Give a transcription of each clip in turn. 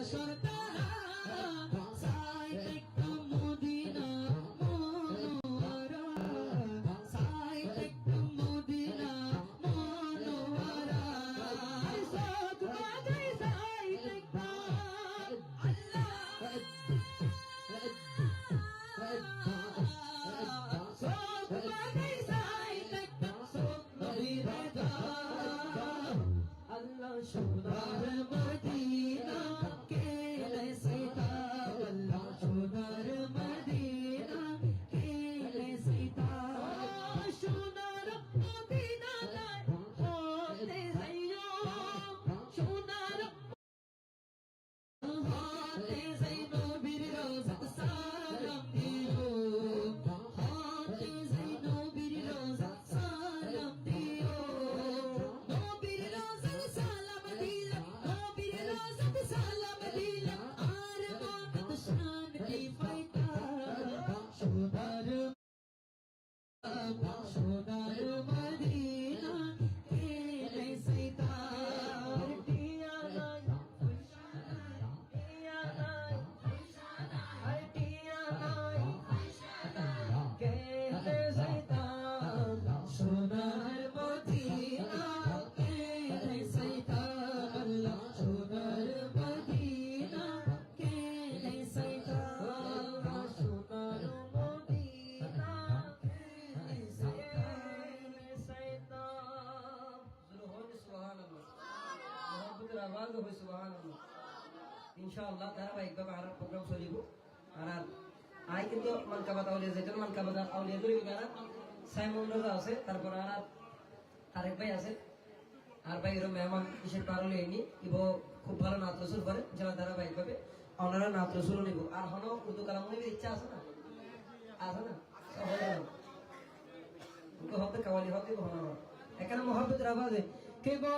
সরতারা সুধা আওয়াজ হবে ইনশাআল্লাহ ধারাবাহিকভাবে আর প্রোগ্রাম চলিব। আর আই কিন্তু মানকাবাদ আউলিয়া যেটা মানকাবাদ আউলিয়া সাইমন রাজা আছে, তারপর আর ভাই আছে। আর ভাই এরকম মেহমান এনি ইব খুব ভালো রসুল করে যারা ধারাবাহিক ভাবে ওনারা রসুল নিব। আর উর্দু কালাম ইচ্ছা আছে না? আছে না? হতে কাওয়ালি হতে এখানে মোহাম্মদ রাবাদে কে গো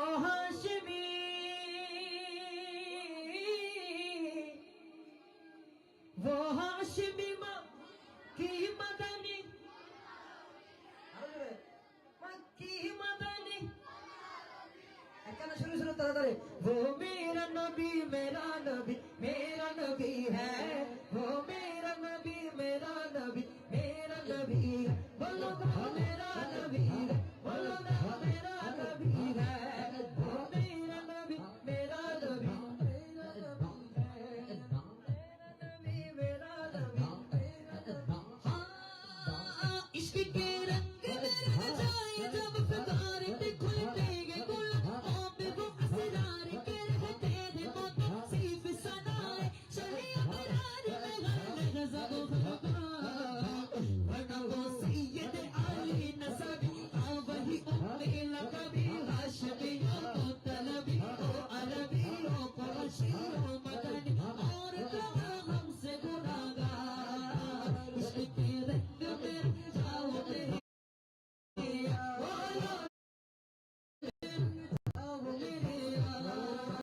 भी सुनो तारा वो मेरा नबी मेरा नबी मेरा नबी है। वो मेरा नबी